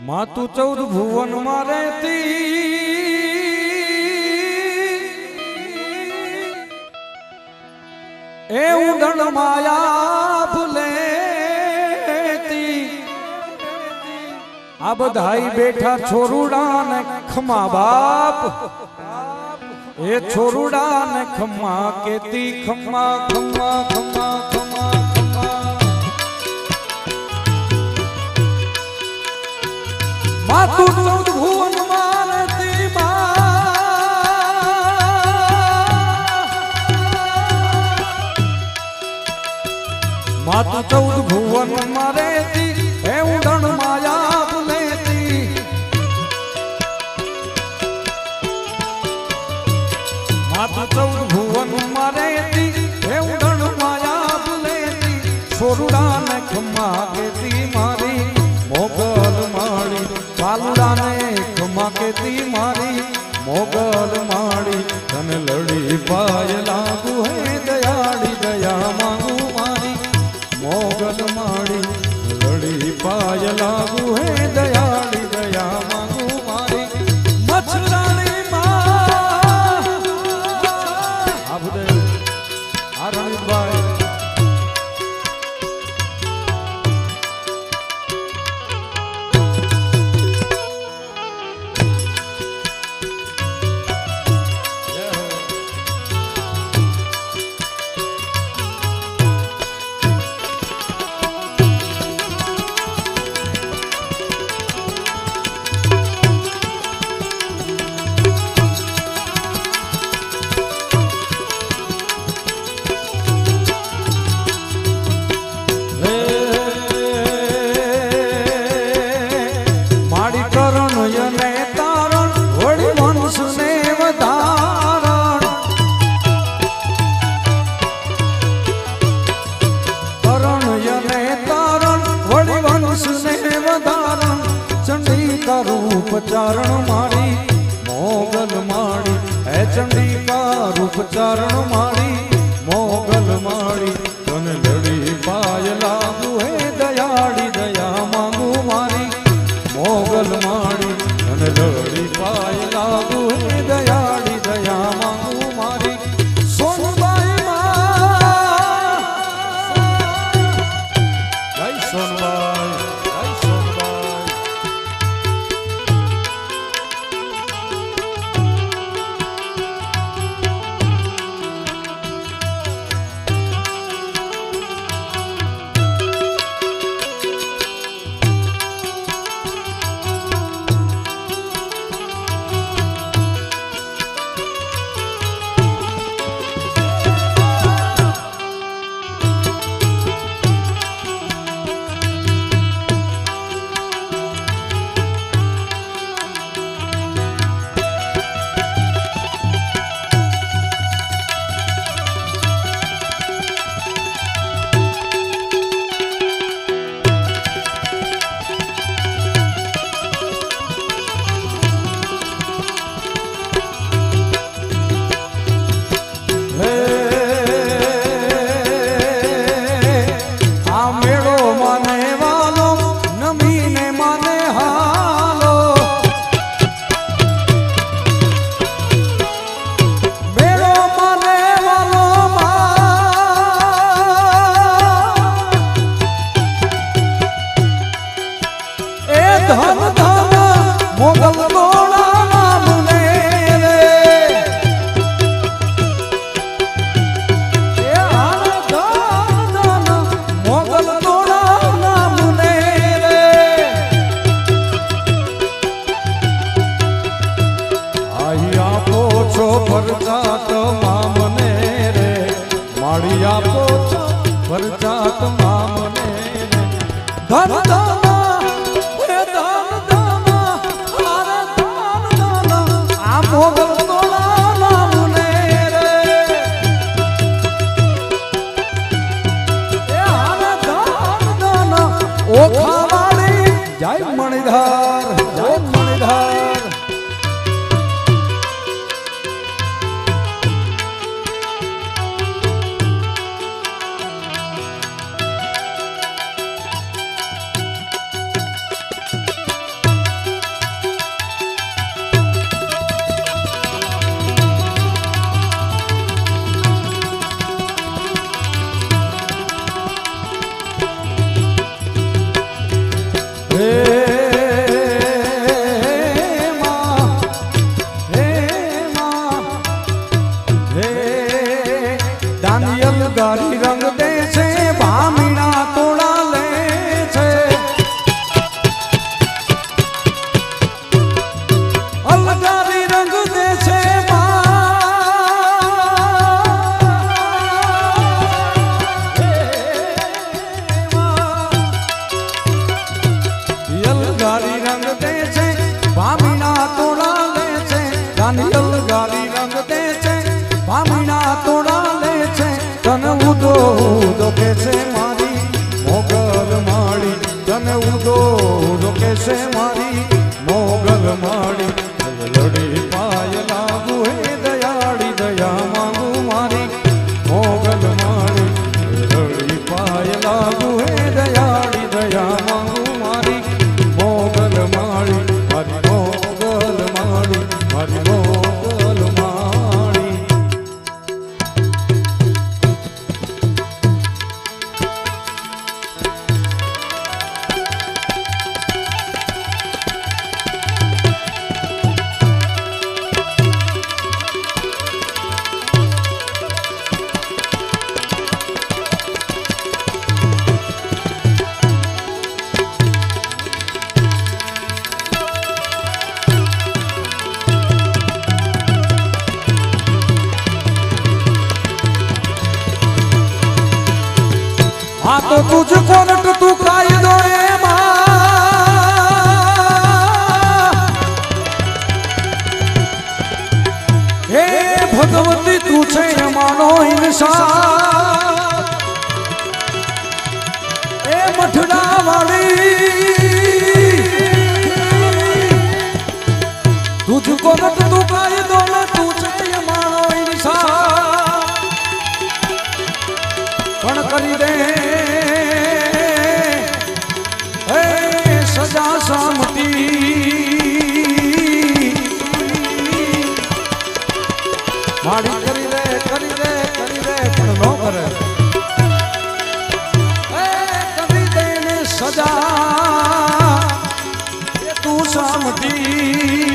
માતું ચૌદ ભુવનમાં રહેતી એ ઉડણ માયા ભૂલેતી આ બધાઈ બેઠા છોરુડા ને ખમા બાપ. એ છોરુડા ને ખમા કેતી ખમા ખમા ખમા ખમા ચૌદ ભુવન મારતી માતું ચૌદ ભુવન મારેતી હે ઉડણ માયા ભૂલેતી માતું ચૌદ ભુવન મારેતી હે ઉડણ માયા ભૂલેતી મારી. માળી પાલુડા ને મારી મોગલ માડી તને લડી પાય લાગુ હે દયાળી. મોગલ માળી હે ચંડિકા રૂપ મારી છો ફરજાત પાડી હા તો તુજ કોનટ તું કાયદો એમાં. હે ભગવતી, તું છે માનો હિંસા એ મઠડા વાળી તુજ કોનટ હે સજા સામતી. માડી કરી દે કરી દે કરી દે પણ ન કરે. હે કરી દે ને સજા. એ તું સામતી.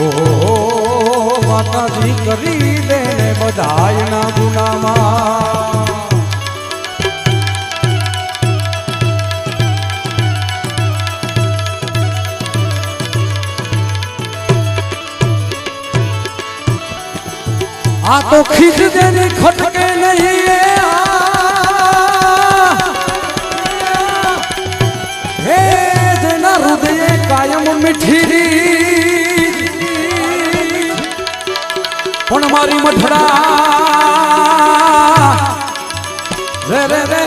ઓ, માતાજી કરી દે ને બધાયના ગુનામાં. આ તો ખીચ દેની ખટકે નહીં. હે જેના હૃદયે કાયમ મીઠી પણ મારી મઠડા રે રે રે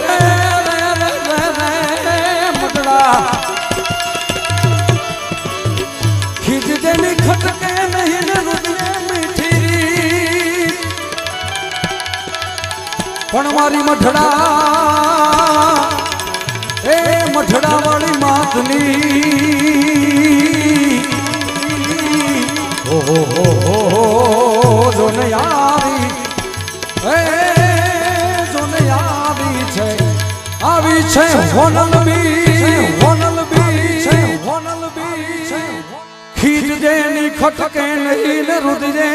પણ મારી મઠડા એ મઠડા વાળી માતની ઓહો, હો આવી. એ જોને આવી છે આવી છે હોનલ બી હોનલ બી જેની ખટકે નહીં ને રુદજે.